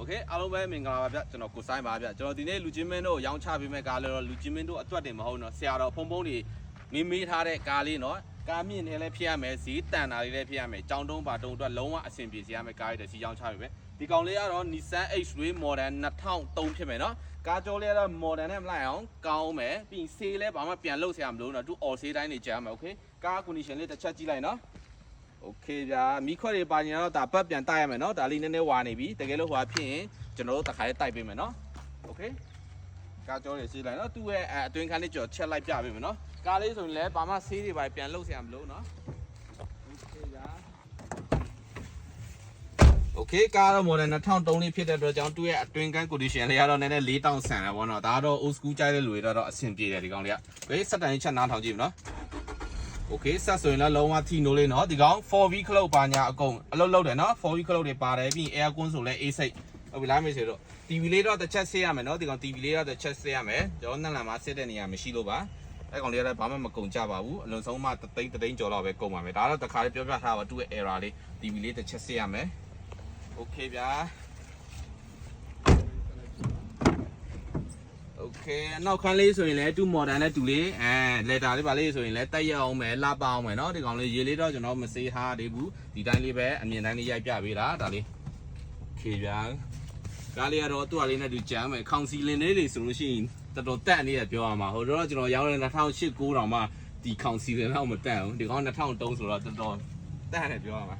โอเคအားလုံးပဲမင်္ဂလာပါဗျကျွန်တော်ကိုဆိုင်ပါဗျကျွန်တော်ဒီနေ့လူချင်းမင်းတို့ရောင်းချပေးမဲ့ကားလေးတော့လူချင်းမင်းတို့အတွက်တင်မဟုတ်တော့ဆရာတော်ဖုံဖုံတွေမင်းမေးထားတဲ့ကားလေးနော်ကားမြင့်နေလည်းဖြစ်ရမယ်ဈေးတန်တာလေးလည်းဖြစ်ရမယ်ကြောင်းတုံးပါတုံးအတွက်လုံးဝအဆင်ပြေစေရမယ်ကားလေးတွေစီရောင်းချပေးမယ်ဒီကောင်လေးကတော့ Nissan X-Ray Model 2003ဖြစ်မယ်နော်ကားကြောလေးကတော့ Model နဲ့မလိုက်အောင်ကောင်းမယ်ပြီးရင်ဆေးလည်းဘာမှပြန်လုပ်ဆရာမလို့နော်သူအော်ဆေးတိုင်းနေကြမ်းမယ်โอเคကား condition လေးတစ်ချက်ကြည့်လိုက်နော် โอเคဗျာမိခွက်တွေပါရင်တော့ဒါပတ်ပြန်တိုက်ရမယ်เนาะဒါလေးနည်းနည်းဝါနေပြီတကယ်လို့ဟိုဟာဖြစ်ရင်ကျွန်တော်တို့တစ်ခါလေးတိုက်ပေးမယ်เนาะโอเคကားကြောတွေစီးလိုက်เนาะသူ့ရဲ့အတွင်းခန်းလေးကြော်ချက်လိုက်ပြပေးမယ်เนาะကားလေးဆိုရင်လည်းဘာမှဆေးတွေပါပြန်လှုပ်ဆရာမလို့เนาะโอเคဗျာโอเคကားတော့ model 2003လေးဖြစ်တဲ့အတွက်ကြောင့်သူ့ရဲ့အတွင်းခန်း condition လေးကတော့နည်းနည်း၄တောင်ဆန်တယ်ဗောနော်ဒါကတော့ old school ကြိုက်တဲ့လူတွေတော့အဆင်ပြေတယ်ဒီကောင်လေးကဘေးစက်တန်ကြီးချက်နားထောင်ကြည့်မနော် โอเคဆက်ဆိုရင်လည်းလုံးဝထီနိုးလေးเนาะဒီကောင် 4V ခလုတ်ပါညာအကုန်အလုပ်လုပ်တယ်เนาะ 4V ခလုတ်တွေပါတယ်ပြီးရင် aircon ဆိုလည်း A6 ဟုတ်ပြီလားမေးစေတော့ TV လေးတော့တစ်ချက်ဆေးရမယ်เนาะဒီကောင် TV လေးတော့တစ်ချက်ဆေးရမယ်ကျွန်တော်နှက်လန်မှာစစ်တဲ့နေရာမရှိလို့ပါအဲ့ကောင်လေးလည်းဘာမှမကုန်ကြပါဘူးအလွန်ဆုံးမှတသိန်းတသိန်းကျော်တော့ပဲကုန်ပါမယ်ဒါတော့တစ်ခါလေးပြောပြထားပါသူ့ရဲ့ error လေး TV လေးတစ်ချက်ဆေးရမယ်โอเคဗျာ โอเคနောက်ခန်းလေးဆိုရင်လည်းတူ modern နဲ့တူလေးအဲ letter လေးပါလေးဆိုရင်လည်းတက်ရအောင်မယ်လှပအောင်မယ်เนาะဒီကောင်လေးရေလေးတော့ကျွန်တော်မစေးထားသေးဘူးဒီတိုင်းလေးပဲအမြင်တိုင်းလေးရိုက်ပြပေးတာဒါလေးโอเคဗျာကားလေးကတော့သူ့ဟာလေးနဲ့တူကြမ်းမယ်ခေါင်စီလင်လေးတွေဆိုလို့ရှိရင်တော်တော်တက်နေရပြောရမှာဟိုတော့ကျွန်တော်ရောင်းတဲ့2008 9တောင်မှဒီခေါင်စီလင်တော့မတက်ဘူးဒီကောင်2003ဆိုတော့တော်တော်တက်တယ်ပြောရမှာ